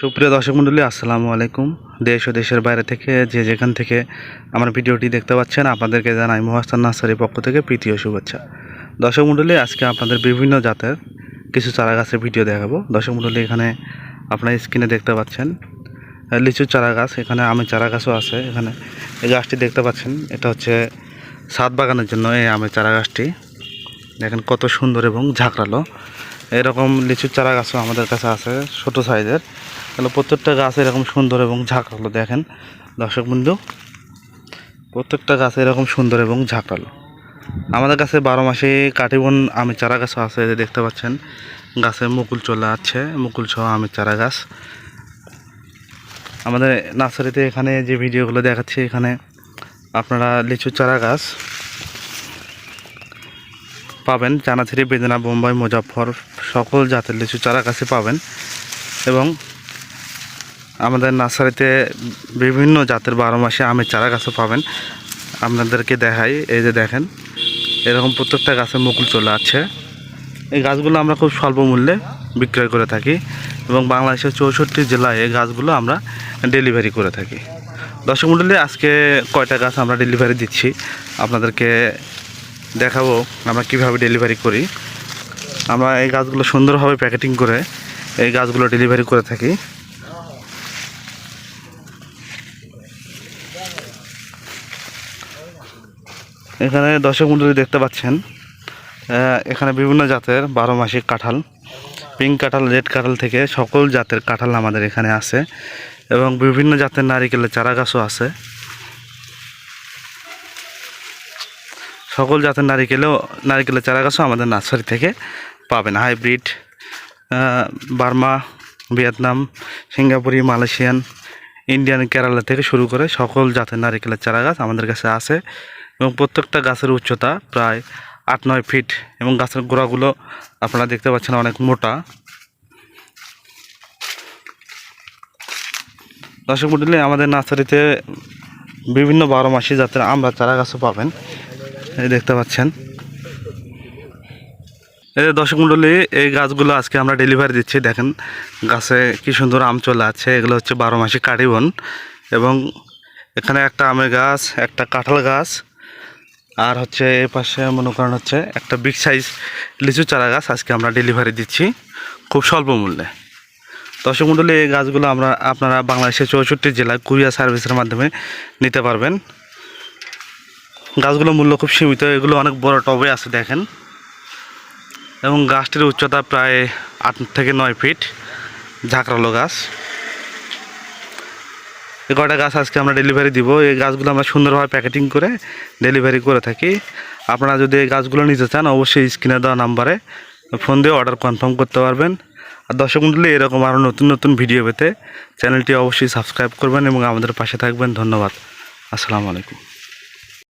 সুপ্রিয় দর্শক মণ্ডলী আসসালামু আলাইকুম। দেশ ও দেশের বাইরে থেকে যে যেখান থেকে আমার ভিডিওটি দেখতে পাচ্ছেন, আপনাদেরকে জানাই মহাস্তান নার্সারির পক্ষ থেকে প্রীতি ও শুভেচ্ছা। দর্শক মণ্ডলী আজকে আপনাদের বিভিন্ন জাতের কিছু চারা গাছের ভিডিও দেখাবো। দর্শক মণ্ডলী এখানে আপনার স্ক্রিনে দেখতে পাচ্ছেন লিচু চারা গাছ এখানে আমের চারা গাছও আছে। এখানে এই গাছটি দেখতে পাচ্ছেন, এটা হচ্ছে ছাদ বাগানের জন্য এই আমের চারা গাছটি দেখেন কত সুন্দর এবং ঝাঁকড়ালো। এরকম লিচুর চারা গাছও আমাদের কাছে আছে, ছোটো সাইজের। তাহলে প্রত্যেকটা গাছ এরকম সুন্দর এবং ঝাঁকড়ালো দেখেন। দর্শক বন্ধু, প্রত্যেকটা গাছ এরকম সুন্দর এবং ঝাঁকড়ালো আমাদের কাছে বারো মাসে কাটিবন আমের চারা গাছও আছে যে দেখতে পাচ্ছেন। গাছে মুকুল চলে আছে মুকুল সহ আমের চারা গাছ। আমাদের নার্সারিতে এখানে যে ভিডিওগুলো দেখাচ্ছি, এখানে আপনারা লিচু চারা গাছ পাবেন চানাচুরি, বেদনা, বোম্বাই মুজাফর সকল জাতের লিচু চারা গাছে পাবেন। এবং আমাদের নার্সারিতে বিভিন্ন জাতের বারো মাসে আমের চারা গাছও পাবেন। আপনাদেরকে দেখাই, এই যে দেখেন, এরকম প্রত্যেকটা গাছে মুকুল চলে আছে এই গাছগুলো আমরা খুব স্বল্প মূল্যে বিক্রয় করে থাকি এবং বাংলাদেশের চৌষট্টি জেলায় এই গাছগুলো আমরা ডেলিভারি করে থাকি। দর্শক মণ্ডলী, আজকে কয়টা গাছ আমরা ডেলিভারি দিচ্ছি? আপনাদেরকে দেখাবো আমরা কীভাবে ডেলিভারি করি। আমরা এই গাছগুলো সুন্দরভাবে প্যাকেটিং করে এই গাছগুলো ডেলিভারি করে থাকি। এখানে দর্শক মন্ডলী দেখতে পাচ্ছেন এখানে বিভিন্ন জাতের বারো মাসিক কাঁঠাল পিঙ্ক কাঁঠাল রেড কাঁঠাল থেকে সকল জাতের কাঁঠাল আমাদের এখানে আছে এবং বিভিন্ন জাতের নারিকেলের চারা গাছও আছে। সকল জাতের নারিকেলেও নারিকেলের চারা গাছও আমাদের নার্সারি থেকে পাবেন। হাইব্রিড বার্মা, ভিয়েতনাম, সিঙ্গাপুরি, মালয়েশিয়ান, ইন্ডিয়ান, কেরালা থেকে শুরু করে সকল জাতের নারিকেলের চারা গাছ আমাদের কাছে আছে এবং প্রত্যেকটা গাছের উচ্চতা প্রায় আট নয় ফিট এবং গাছের গোড়াগুলো আপনারা দেখতে পাচ্ছেন অনেক মোটা। দর্শক মন্ডলী, আমাদের নার্সারিতে বিভিন্ন বারো মাসি জাতের আমরা চারা গাছও পাবেন। এই দেখতে পাচ্ছেন। এই দর্শক মণ্ডলী এই গাছগুলো আজকে আমরা ডেলিভারি দিচ্ছি। দেখেন গাছে কি সুন্দর আম চলে আছে এগুলো হচ্ছে বারো মাসি কাটিবন এবং এখানে একটা আমের গাছ, একটা কাঁঠাল গাছ আর হচ্ছে এই পাশে মনে করেন হচ্ছে একটা বিগ সাইজ লিচু চারা গাছ আজকে আমরা ডেলিভারি দিচ্ছি খুব স্বল্প মূল্যে। দর্শক মণ্ডলী এই গাছগুলো আমরা আপনারা বাংলাদেশের চৌষট্টি জেলায় কুরিয়ার সার্ভিসের মাধ্যমে নিতে পারবেন। গাছগুলোর মূল্য খুব সীমিত, এগুলো অনেক বড় টবে আছে দেখেন। এবং গাছটির উচ্চতা প্রায় আট থেকে নয় ফিট, ঝাঁকড়ালো গাছ। এই কয়টা গাছ আজকে আমরা ডেলিভারি দিব? এই গাছগুলো আমরা সুন্দরভাবে প্যাকেটিং করে ডেলিভারি করে থাকি। আপনারা যদি এই গাছগুলো নিতে চান, অবশ্যই স্ক্রিনে দেওয়া নাম্বারে ফোন দিয়ে অর্ডার কনফার্ম করতে পারবেন। আর দর্শক মণ্ডলী এরকম আরও নতুন নতুন ভিডিও পেতে চ্যানেলটি অবশ্যই সাবস্ক্রাইব করবেন এবং আমাদের পাশে থাকবেন। ধন্যবাদ। আসসালামু আলাইকুম।